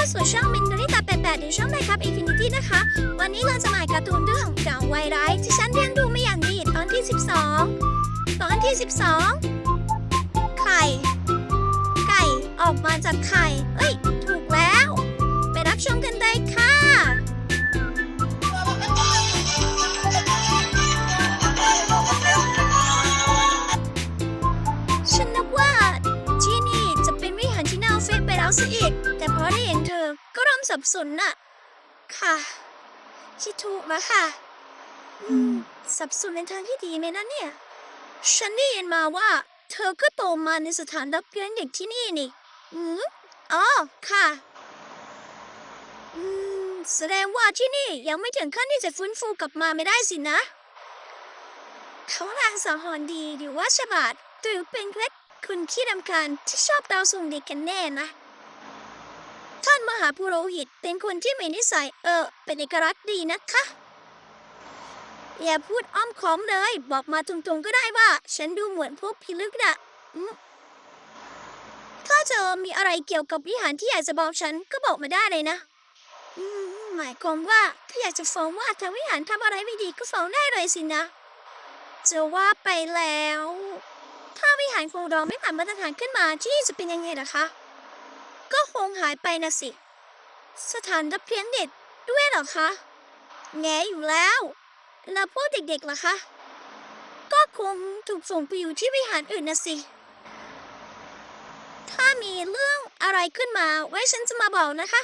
เข้าสู่ช่องมินดาริตา88หรือช่องไมครับอินฟินิตี้นะคะ วันนี้เราจะมาอ่านการ์ตูนเรื่องดาวไวร้ายที่ฉันเรียนดูไมาอย่างดีตอนที่ 12 ตอนที่ 12 ไข่ ไก่ออกมาจากไข่ เอ้ย ถูกแล้ว ไปรับชมกันได้ค่ะฉันนึกว่าที่นี่จะเป็นวิหารที่น่าเอาเฟซไปแล้วซะอีก แต่พอได้เห็นเธอก็เริ่มสับสนน่ะ ค่ะ คิดถูกแล้วค่ะ อืม สับสนในทางที่ดีไหมนะเนี่ย ฉันได้ยินมาว่า เธอก็โตมาในสถานรับเลี้ยงเด็กที่นี่นี่ อืมอ๋อ ค่ะ อืม แสดงว่าที่นี่ยังไม่ถึงขั้นที่จะฟื้นฟูกลับมาไม่ได้สินะ เขาลางสังหรณ์ดีหรือว่าฉลาดหรือเป็นเคล็ดคุณขี้รำคาญที่ชอบดาวส่งเด็กกันแน่นะ ท่านมหาปุโรหิตเป็นคนที่มีนิสัยเออเป็นเอกลักษณ์ดีนะคะ อย่าพูดอ้อมค้อมเลย บอกมาตรงๆก็ได้ว่า ฉันดูเหมือนพวกพิลึกนะถ้าเธอมีอะไรเกี่ยวกับวิหารที่อยากจะบอกฉันก็บอกมาได้เลยนะหมายความว่าถ้าอยากจะฟ้องว่าทางวิหารทำอะไรไม่ดีก็ฟ้องได้เลยสินะจะว่าไปแล้ว ถ้าวิหารของเราไม่ผ่านมาตรฐานขึ้นมาที่นี่จะเป็นยังไงล่ะคะ ก็คงหายไปนะสิ สถานรับเลี้ยงเด็กด้วยเหรอคะ แงอยู่แล้ว แล้วพวกเด็กๆล่ะคะ ก็คงถูกส่งไปอยู่ที่วิหารอื่นนะสิ ถ้ามีเรื่องอะไรขึ้นมาไว้ฉันจะมาบอกนะคะ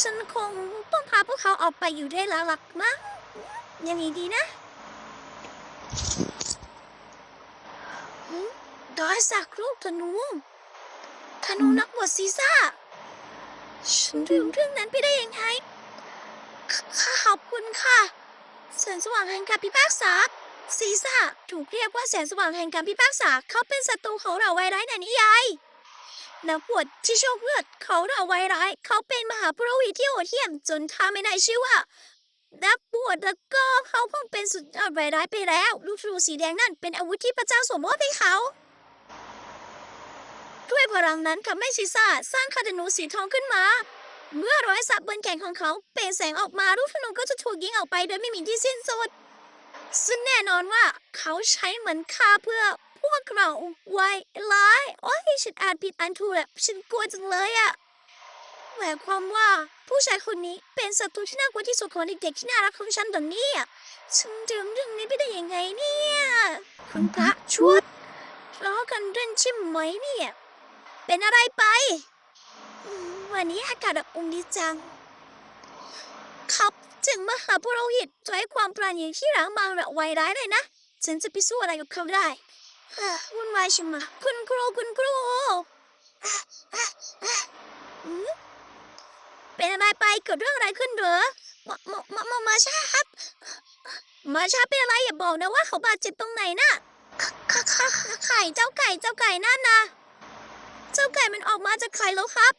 ฉันคงต้องพาพวกเขาออกไปอยู่ได้แล้วล่ะมั้งยังไงดีนะดอยสักลูกธนู ธนูนักบวชซีซ่า ฉันลืมเรื่องนั้นไปได้ยังไงขขอบคุณค่ะ แสงสว่างแห่งการพิพากษา ซีซ่าถูกเรียกว่าแสงสว่างแห่งการพิพากษา เขาเป็นศัตรูของเราไวร้ายในนิยายนักบวชที่โชคเลือดเขาเราไวร้าย เขาเป็นมหาปรหิตที่โหดเหี้ยมจนทำไม่ได้ชื่อว่านักบวชแล้วก็เขาเพิ่งเป็นสุดยอดไวร้ายไปแล้ว ลูกธนูสีแดงนั่นเป็นอาวุธที่พระเจ้าสวมมอบให้เขา พลังนั้นทำให้ซิซ่าสร้างคาธนูสีทองขึ้นมา เมื่อร้อยสับบนแขนของเขาเปล่งแสงออกมาลูกธนูก็จะถูกยิงออกไปโดยไม่มีที่สิ้นสุด ซึ่งแน่นอนว่าเขาใช้เหมือนค่าเพื่อพวกเราไว้ร้าย โอ้ยฉันอ่านผิดอ่านถูกแหละฉันกลัวจังเลยอะหมายความว่าผู้ชายคนนี้เป็นศัตรูที่น่ากลัวที่สุดของเด็กๆที่น่ารักของฉันตอนนี้อะฉันถึงเรื่องนี้ไปได้ยังไงเนี่ยคุณพระช่วยล้อกันเล่นใช่ไหมเนี่ย เป็นอะไรไป วันนี้อากาศอบอุ่นดีจัง ครับถึงมหาปุโรหิตใช้ความปราณีที่รักมาระไวร้ายเลยนะ ฉันจะไปสู้อะไรกับเขาได้วุ่นวายช่ไหมะคุณครูคุณครูเป็นอะไรไปเกิดเรื่องอะไรขึ้นเหรอมามามามามาชาครับ มาชาเป็นอะไรอย่าบอกนะว่าเขาบาดเจ็บตรงไหนน่ะไข่เจ้าไก่เจ้าไก่นั่นนะ เจ้าไก่มันออกมาจากไข่แล้วครับ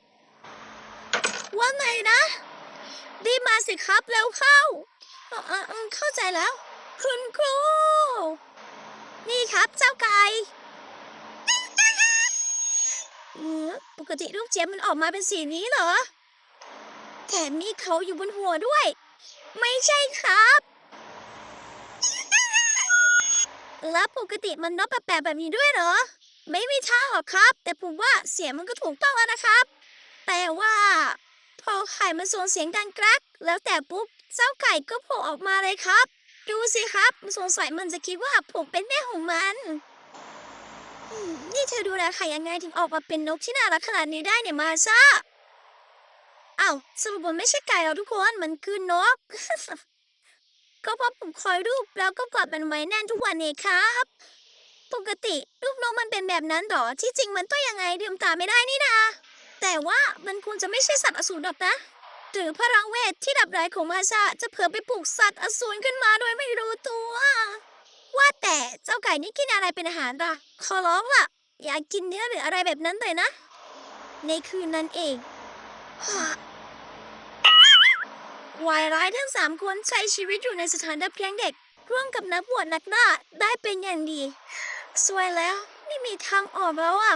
ว่าไงนะ รีบมาสิครับเร็วเข้าเออเข้าใจแล้ว คุณครู นี่ครับเจ้าไก่เออปกติลูกเจี๊ยบมันออกมาเป็นสีนี้เหรอ แถมมีเขาอยู่บนหัวด้วย ไม่ใช่ครับแล้วปกติมันนกแปลกๆแบบนี้ด้วยเหรอ ไม่มีทางหรอกครับ แต่ผมว่าเสียงมันก็ถูกต้องแล้วนะครับ แต่ว่า พอไข่มันส่งเสียงดังกรัก แล้วแต่ปุ๊บเจ้าไก่ก็โผล่ออกมาเลยครับ ดูสิครับสงสัยมันจะคิดว่าผมเป็นแม่ของมันอืมนี่เธอดูแลไข่ยังไงถึงออกมาเป็นนกที่น่ารักขนาดนี้ได้เนี่ยมาซ่าอ้าวสรุปมันไม่ใช่ไก่หรอกทุกคนมันคือนก ก็เพราะผมคอยรูปแล้วก็กอดมันไว้แน่นทุกวันเองครับ ปกติรูปนกมันเป็นแบบนั้นหรอ ที่จริงมันต้องยังไงลืมตาไม่ได้นี่นา แต่ว่ามันควรจะไม่ใช่สัตว์อสูรหรอกนะ หรือพลังเวทที่ดับร้ายของมาชาจะเผลอไปปลุกสัตว์อสูรขึ้นมาโดยไม่รู้ตัว ว่าแต่เจ้าไก่นี่กินอะไรเป็นอาหารล่ะ ขอร้องล่ะ อย่ากินเนื้อหรืออะไรแบบนั้นเลยนะ ในคืนนั้นเองวายร้ายทั้งสามคนใช้ชีวิตอยู่ในสถานรับเลี้ยงเด็ก ร่วมกับนักบวชนักล่าได้เป็นอย่างดี สวยแล้วไม่มีทางออกแล้วอะ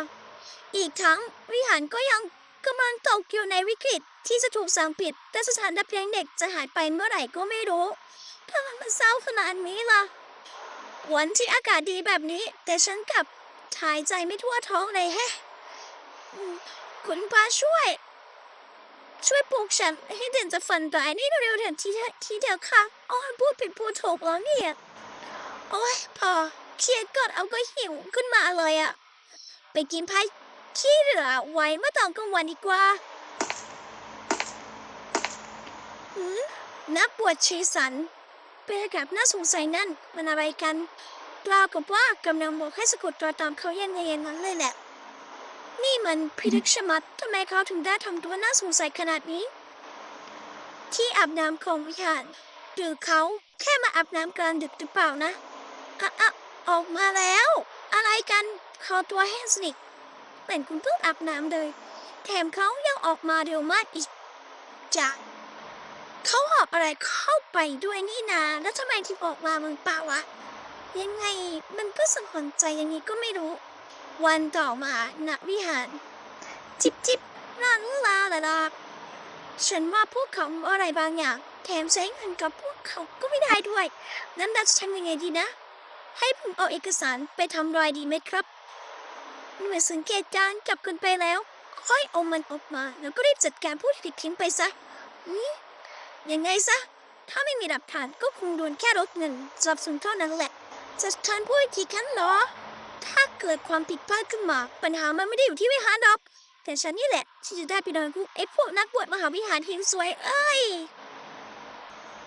อีกทั้งวิหารก็ยังกำลังตกอยู่ในวิกฤตที่จะถูกสั่งปิด แต่สถานรับเลี้ยงเด็กจะหายไปเมื่อไหร่ก็ไม่รู้ทำไมมันเศร้าขนาดนี้ล่ะ วันที่อากาศดีแบบนี้ แต่ฉันกลับหายใจไม่ทั่วท้องเลยแฮะคุณพระช่วย ช่วยปลุกฉันให้เด่นจะฝันร้ายนี่เร็วๆเถอะทีเดียวทีเดียวค่ะอ้ยพูดผิดพูดถูกแล้วเนี่ย โอ้ยพอ เครียดก่อนเอาก็หิวขึ้นมาเลยอะไปกินพายขี้เหลือไว้เมื่อตอนกลางวันดีกว่าหืมนักบวชชีสัน เป็นกับน่าสงสัยนั่นมันอะไรกันกล่าวกับว่ากำลังบอกให้สะกดรอยตามเขาเย็นๆนั้นเลยแหละ นี่มันพิทึกชะมัดทำไมเขาถึงได้ทำตัวน่าสงสัยขนาดนี้ ที่อาบน้ำของวิหารหรือเขาแค่มาอาบน้ำกลางดึกหรือเปล่านะอะอะ ออกมาแล้ว อะไรกันเขาตัวแห้สนิทเป็นคุณเพิ่งอาบน้ำเลย แถมเขายังออกมาเร็วมากอีกจ้ะเขาหอบอะไรเข้าไปด้วยนี่นา แล้วทำไมถึงออกมามึงเปล่าวะ ยังไงมันก็สังหรณ์ใจอย่างนี้ก็ไม่รู้ วันต่อมาณวิหาร จิบจิบลาลาลาลาฉันว่าพวกเขาอะไรบางอย่าง แถมใช้เงินกับพวกเขาก็ไม่ได้ด้วย นั้นเราจะทำยังไงดีนะ ให้ผมเอาเอกสารไปทำรอยดีไหมครับหน่วยสังเกตการณ์กลับกันไปแล้ว ค่อยเอามันออกมา แล้วก็รีบจัดการผู้ผิดทิ้งไปซะอืมยังไงซะ ถ้าไม่มีหลักฐานก็คงโดนแค่ลดเงินสนับสนุนเท่านั้นแหละ จัดการผู้ผิดกันเหรอ ถ้าเกิดความผิดพลาดขึ้นมา ปัญหามันไม่ได้อยู่ที่วิหารดอก แต่ฉันนี่แหละที่จะได้ไปโดนพวกไอ้พวกนักบวชมหาวิหารหินสวยเอ้ย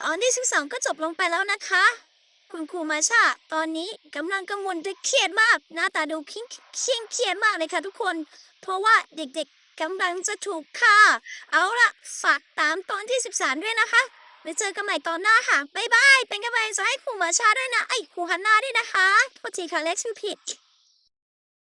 ตอนที่สิบสองก็จบลงไปแล้วนะคะ คุณครูมาชาตอนนี้กำลังกังวลและเครียดมาก หน้าตาดูเคร่งเคร่งเครียดมากเลยค่ะทุกคน เพราะว่าเด็กๆกำลังจะถูกฆ่า เอาละฝากตามตอนที่ 13 ด้วยนะคะไว้เจอกันใหม่ตอนหน้าค่ะบ๊ายบาย เป็นกำลังใจให้ครูมาชาด้วยนะไอ้ครูฮันนาด้วยนะคะโทษทีค่ะเล็กชื่อผิด